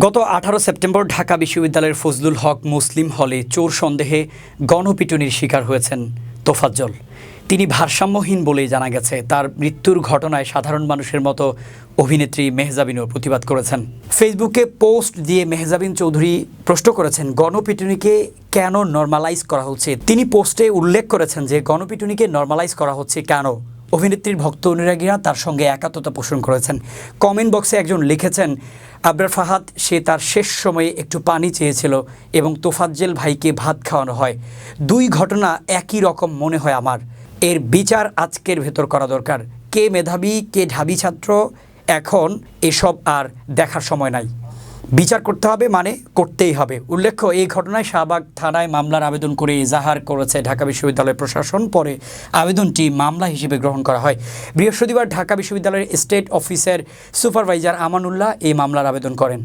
গত আঠারো সেপ্টেম্বর ঢাকা বিশ্ববিদ্যালয়ের ফজলুল হক মুসলিম হলে চোর সন্দেহে গণপিটুনির শিকার হয়েছেন তোফাজ্জল। তিনি ভারসাম্যহীন বলেই জানা গেছে, তার মৃত্যুর ঘটনায় সাধারণ মানুষের মতো অভিনেত্রী মেহজাবিনও প্রতিবাদ করেছেন। ফেসবুকে পোস্ট দিয়ে মেহজাবিন চৌধুরী প্রশ্ন করেছেন, গণপিটুনিকে কেন নর্মালাইজ করা হচ্ছে? তিনি পোস্টে উল্লেখ করেছেন যে, গণপিটুনিকে নর্মালাইজ করা হচ্ছে কেন? অভিনেত্রীর ভক্ত অনুরাগীরা তার সঙ্গে একাত্মতা পোষণ করেছেন। কমেন্ট বক্সে একজন লিখেছেন, আবরার ফাহাদ, সে তার শেষ সময়ে একটু পানি চেয়েছিল এবং তোফাজ্জেল ভাইকে ভাত খাওয়ানো হয়। দুই ঘটনা একই রকম মনে হয় আমার। এর বিচার আজকের ভেতর করা দরকার। কে মেধাবী, কে ঢাবি ছাত্র, এখন এসব আর দেখার সময় নাই। বিচার করতে হবে মানে করতেই হবে। উল্লেখ্য, এই ঘটনায় শাহবাগ থানায় মামলার আবেদন করে এজাহার করেছে ঢাকা বিশ্ববিদ্যালয়ের প্রশাসন। পরে আবেদনটি মামলা হিসেবে গ্রহণ করা হয়। বৃহস্পতিবার ঢাকা বিশ্ববিদ্যালয়ের স্টেট অফিসের সুপারভাইজার আমানুল্লাহ এই মামলার আবেদন করেন।